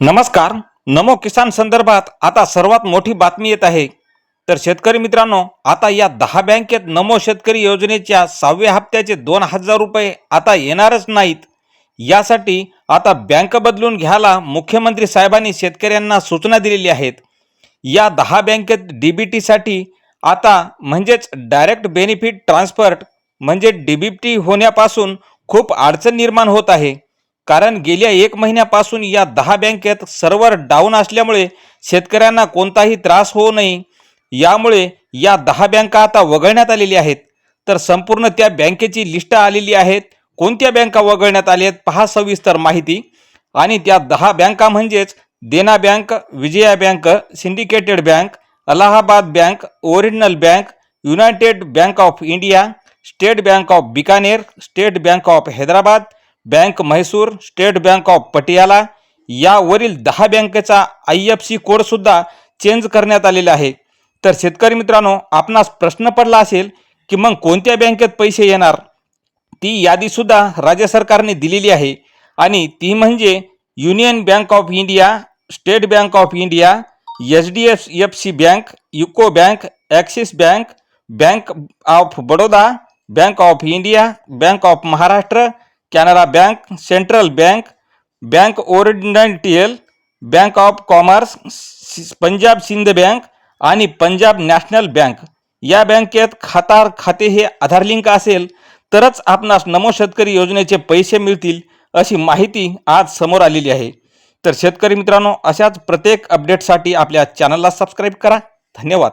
नमस्कार. नमो किसान संदर्भात आता सर्वात मोठी बातमी येत आहे. तर शेतकरी मित्रांनो आता या दहा बँकेत नमो शेतकरी योजनेच्या सहाव्या हप्त्याचे दोन हजार रुपये आता येणारच नाहीत. यासाठी आता बँक बदलून घ्यायला मुख्यमंत्री साहेबांनी शेतकऱ्यांना सूचना दिलेली आहेत. या दहा बँकेत डी बी टीसाठी आता म्हणजेच डायरेक्ट बेनिफिट ट्रान्सफर म्हणजे डी बी टी होण्यापासून खूप अडचण निर्माण होत आहे. कारण गेल्या एक महिन्यापासून या दहा बँकेत सर्व्हर डाऊन असल्यामुळे शेतकऱ्यांना कोणताही त्रास होऊ नये. यामुळे या दहा बँका आता वगळण्यात आलेल्या आहेत. तर संपूर्ण त्या बँकेची लिस्ट आलेली आहेत. कोणत्या बँका वगळण्यात आल्या आहेत पहा सविस्तर माहिती. आणि त्या दहा बँका म्हणजेच Dena bank Vijaya bank syndicated bank Allahabad bank original bank united bank of India state bank of Bikaner state bank of Hyderabad bank Mysore state bank of Patiala यावरील दहा बँकेचा आय एफ सी कोडसुद्धा change करण्यात आलेला आहे. तर शेतकरी मित्रांनो आपणास प्रश्न पडला असेल की मग कोणत्या बँकेत पैसे येणार? ती यादीसुद्धा राज्य सरकारने दिलेली आहे. आणि ती म्हणजे union bank of India state bank of India H D F F C bank UCO bank axis bank bank of Baroda bank of India bank of Maharashtra Canara bank central bank bank original bank of commerce Punjab Sindh bank आणि Punjab national bank. या बँकेत खातार खाते हे आधार link असेल तरच आपणास नमो शेतकरी योजनेचे पैसे मिळतील अशी माहिती आज समोर आलेली आहे. तर शेतकरी मित्रांनो अशाच प्रत्येक अपडेटसाठी आपल्या चॅनलला सबस्क्राईब करा. धन्यवाद.